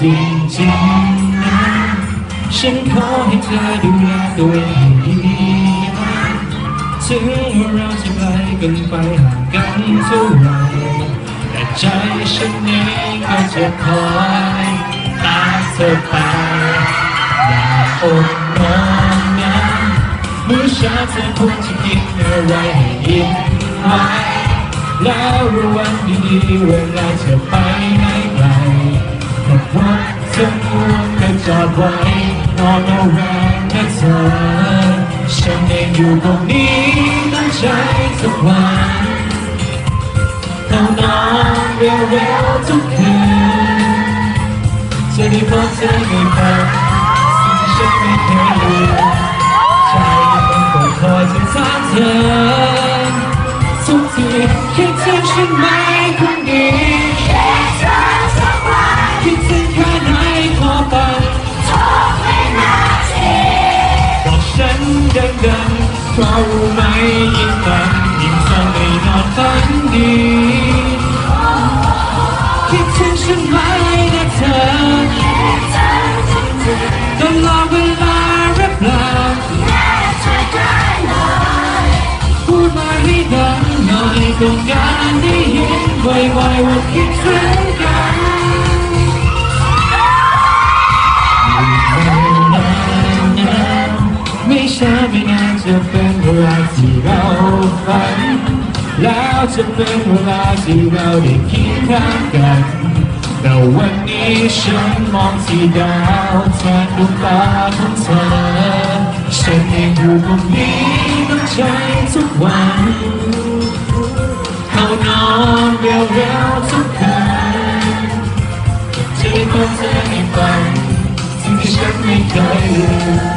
จริงจริงๆนะฉันขอให้เธอดูแลตัวเองให้ดีนะถึงว่าเราจะไกลกันไปห่างกันเท่าไรแต่ใจฉันเองก็จะคอยตามเธอไปอย่าอดนอนนะมื้อเช้าเธอควรจะกินอะไรให้ยิ้มไว้แล้วระวังดีๆเวลาเธอไปไหน ไกลเพราะว่าเธอควรจะจอดไว้นอนเอาแรงนะเธอฉันเองอยู่ตรงนี้ตั้งใจทุกวันเข้านอนเร็วๆทุกคืนจะได้พบเธอไม่พอสิ่งที่ฉันไม่เคยรู้ใจมันก็คอยจะถามเธอทุกทีคิดถึงฉันไหมคนดีคิ เราไหมยิ่งฟังยิ่งทำให้นอนฝันดีคิดถึงฉันไหมนะเธอตลอดเวลาหรือเปล่าพูดมาให้ดังหน่อยต้องการได้ยินบ่อยๆว่าคิด จะเป็นเวลาที่เราฝัน แล้วจะเป็นเวลาที่เราได้คิดข้างกัน แต่วันนี้ฉันมองที่ดาวแทนดวงตาของเธอ ฉันเองอยู่ตรงนี้ต้องใช้ทุกวันเข้านอนเร็วๆทุกคืนจะได้พบเธอให้ฟังสิ่งที่ฉันไม่เคยลืม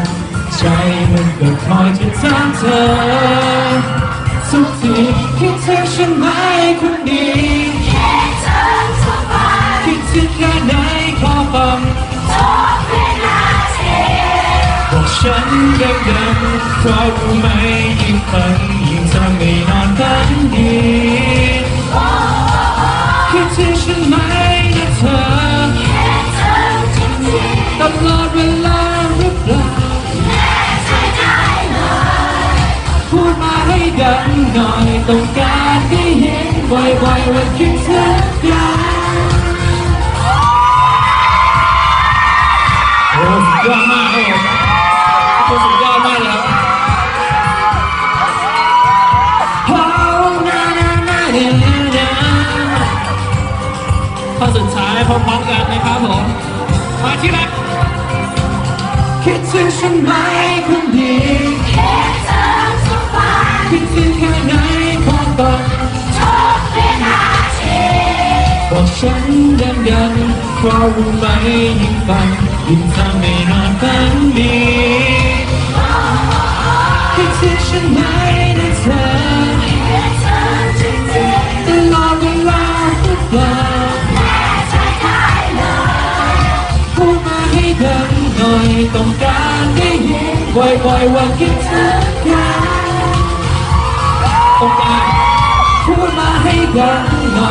ใจมันก็คอยจะถามเธอทุกทีคิดถึงฉันไหมคนดีคิดถึงแค่ไหนขอฟังบอกฉันดังๆเพราะรู้ไหมยิ่งฝันยิ่งทำให้นอนฝัน ต้องการได้เห็นบ่อยๆว่าคิดถึงกันโอ้สุดยอดมากครับผมสุดยอดมากเลยครับโอ้นานานานานข้อสุดท้ายพร้อมๆกันนะครับผมมาที่รักคิดถึงฉันไหมคนดีคิดถึงสบายคิดถึงแค่ไหน ขอฟังบอกฉันดังๆเพราะรู้ไหมยิ่งฟังยิ่งทำให้นอนฝันดีคิดถึงฉันไหมนะเธอตลอดเวลาหรือเปล่าพูดมาให้ดังหน่อยต้องการได้ยินบ่อยๆว่าคิดถึงกัน พูดมาให้ดังหน่อ